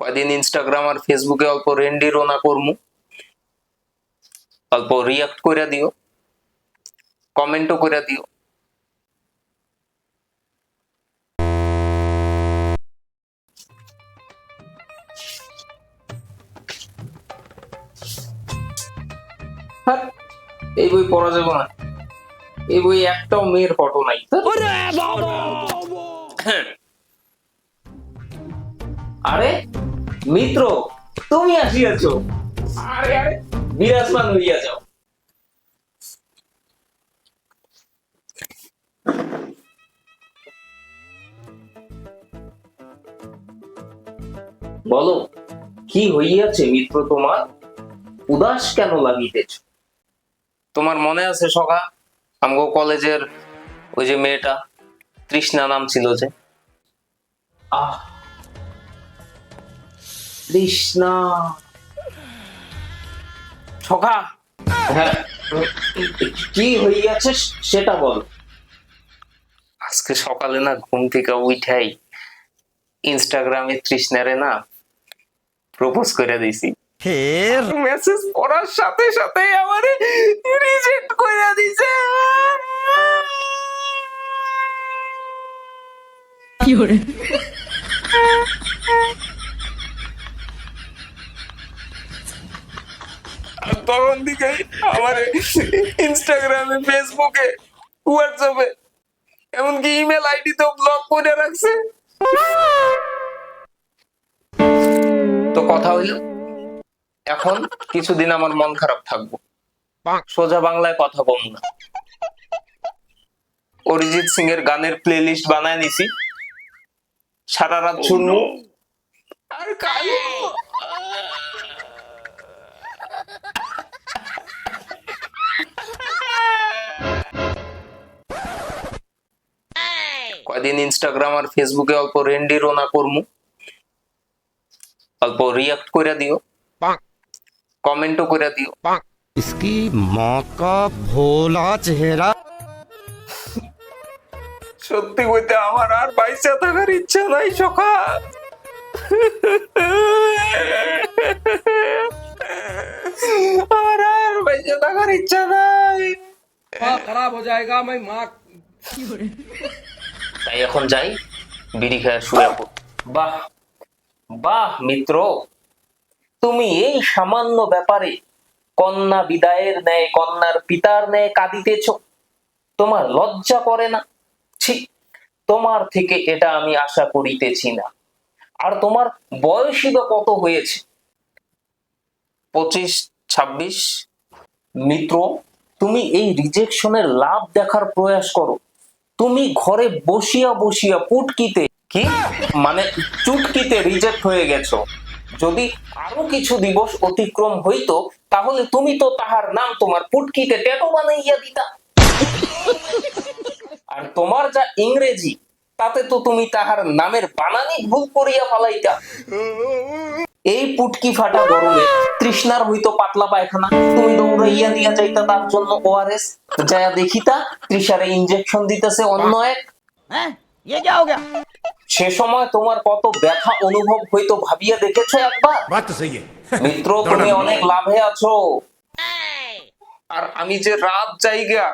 কয়দিন ইনস্টাগ্রাম আর ফেসবুকে অল্প রেন্ডি রোনা করমু। অল্প রিয়াক্ট করে দিও। কমেন্টও করে দিও। হ্যাঁ, এই বই পড়া যাবে না। এই বই একটাও মেয়ের ফটো নাই। আরে? মিত্র তুমি আসিয়াছ। আরে আরে। বিরাজমান হইয়া যাও। বলো কি হইয়াছে মিত্র তোমার? উদাস কেন লাগিতেছ? তোমার মনে আছে সখা আমগো কলেজের ওই যে মেয়েটা তৃষ্ণা নাম ছিল যে? আহ তৃষ্ণা সখা হ্যাঁ। কি হইয়াছে সেটা বল। আজকে সকালে না ঘুম থেকে উঠাই ইনস্টাগ্রামে তৃষ্ণারে না প্রপোজ করে দিছি ফের মেসেজ পড়ার সাথে সাথে আমারে রিজেক্ট করে দিছে 有人，তখন থেকে আমার ইনস্টাগ্রামে ফেসবুকে হোয়াটসঅ্যাপে এমনকি ইমেল আইডি তো ব্লক করে রাখছে। তো কথা হইল এখন কিছুদিন আমার মন খারাপ থাকব। সোজা বাংলায় কথা বলব না। অরিজিৎ সিং এর গানের প্লে লিস্ট বানায় নিছি। সারা রাত শুনব। আর কালো! কয়দিন ইনস্টাগ্রাম আর ফেসবুকে অল্প রেন্ডি রোনা করমু অল্প রিয়াক্ট করে দিও কমেন্টও করে দিও इसकी माँ का भोला चेहरा সত্যি কইতে আমার আর বাইসা থাকার ইচ্ছা নাই সখা আমার আর বাইসা থাকার ইচ্ছা নাই माँ खराब हो जाएगा मैं माँ 有人， তাই এখন যাই, বিড়ি খেয়ে শুয়ে বাহ বাহ, মিত্র। তুমি এই সামান্য ব্যাপারে কন্যা বিদায়ের ন্যায়, কন্যার পিতার ন্যায় কাঁদিতেছ। তোমার লজ্জা করে না? ছি, তোমার থেকে এটা আমি আশা করিতেছি না। আর তোমার বয়সই বা কত হয়েছে? পঁচিশ, ছাব্বিশ। মিত্র, তুমি এই রিজেকশনের লাভ দেখার প্রয়াস করো। তুমি ঘরে বসিয়া বসিয়া পুটকিতে কি? মানে চুটকিতে রিজেক্ট হয়ে গেছো। যদি আরও কিছু দিবস অতিক্রম হইতো, তাহলে তুমি তো তাহার নাম তোমার পুটকিতে ট্যাটু বানাইয়া দিতা। আর তোমার যা ইংরেজি, তাতে তো তুমি তাহার নামের বানানি ভুল করিয়া ফালাইতা। এই পুটকি ফাটা গরমে তৃষ্ণার হইতো পাতলা পায়খানা। তুমি দৌড়াইয়া দিয়া যাইতা তার জন্য ওআরএস যায় দেখিতা তৃষারে ইনজেকশন দিতেছে অন্য এক সে সময় তোমার কত ব্যথা অনুভব হইতো ভাবিয়া দেখেছে একবার? মিত্র তুমি অনেক লাভে আছো। আর আমি যে রাত জায়গা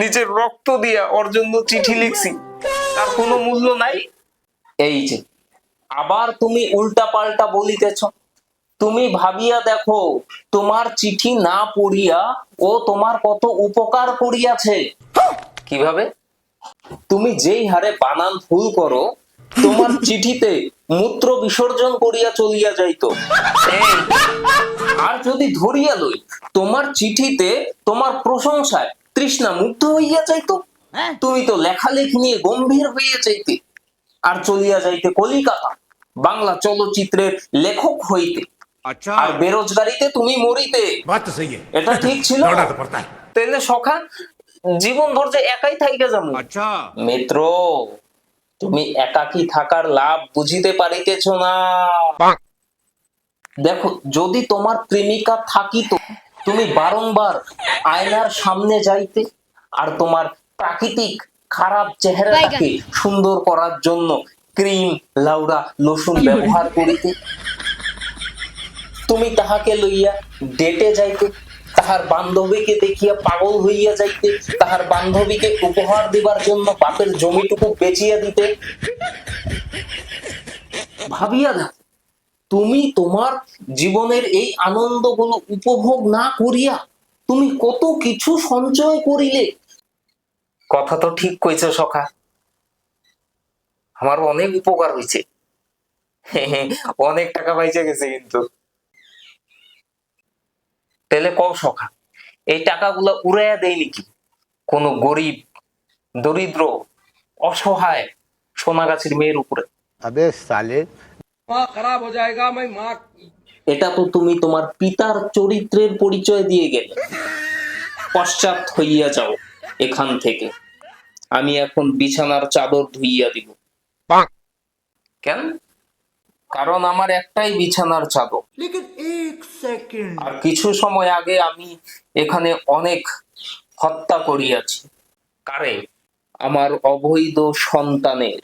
নিজের রক্ত দিয়া অর্জন্য চিঠি লিখছি তার কোনো মূল্য নাই? এই যে আবার তুমি উল্টা পাল্টা বলিতেছ। তুমি ভাবিয়া দেখো তোমার চিঠি না পড়িয়া ও তোমার কত উপকার করিয়াছে। কীভাবে? তুমি যেই হারে বানান ভুল করো তোমার চিঠিতে মূত্র বিসর্জন করিয়া চলিয়া যাইত। আর যদি ধরিয়া লই তোমার চিঠিতে তোমার প্রশংসায় তৃষ্ণা মুগ্ধ হইয়া যাইতো। हैं? তুমি তো লেখালেখি নিয়ে গম্ভীর হইয়া যাইতে। আর চলিয়া যাইতে কলিকাতা। বাংলা চলচ্চিত্রের লেখক হইতে। আচ্ছা। আর বেরোজগারিতে তুমি মরিতে। এটা ঠিক ছিল তাহলে সখা জীবন ধরতে যে একাই থাইকে যাব। আচ্ছা। মিত্র তুমি একাকি থাকার লাভ বুঝিতে পারিতেছ না। দেখো যদি তোমার প্রেমিকা থাকিত তুমি বারংবার আয়নার সামনে যাইতে আর তোমার প্রাকৃতিক খারাপ চেহারাটাকে সুন্দর করার জন্য ক্রিম লাউডা লোশন ব্যবহার করিতে। তুমি তাহাকে লইয়া ডেটে যাইতে তাহার বান্ধবীকে দেখিয়া পাগল হইয়া যাইতে তাহার বান্ধবীকে উপহার দিবার জন্য বাপের জমিটুকু বেচিয়া দিতে। ভাবিয়া না তুমি তোমার জীবনের এই আনন্দগুলো উপভোগ না করিয়া তুমি কত কিছু সঞ্চয় করিলে। কথা তো ঠিক কইছো সখা। আমার অনেক উপকার হয়েছে। অনেক টাকা পাইছে গেছে কিন্তু। তাহলে কম সখা এই টাকাগুলো উড়াইয়া দেয় নাকি? কোনো গরিব দরিদ্র অসহায় সোনাগাছির মেয়ের উপরে। এটা তো তুমি তোমার পিতার চরিত্রের পরিচয় দিয়ে গেলে। পশ্চাৎ হইয়া যাও এখান থেকে। আমি এখন বিছানার চাদর ধুইয়া দিব। কেন? কারণ আমার একটাই বিছানার চাদর। আর কিছু সময় আগে আমি এখানে অনেক হত্যা করিয়াছি। কারে? আমার অবৈধ সন্তানের।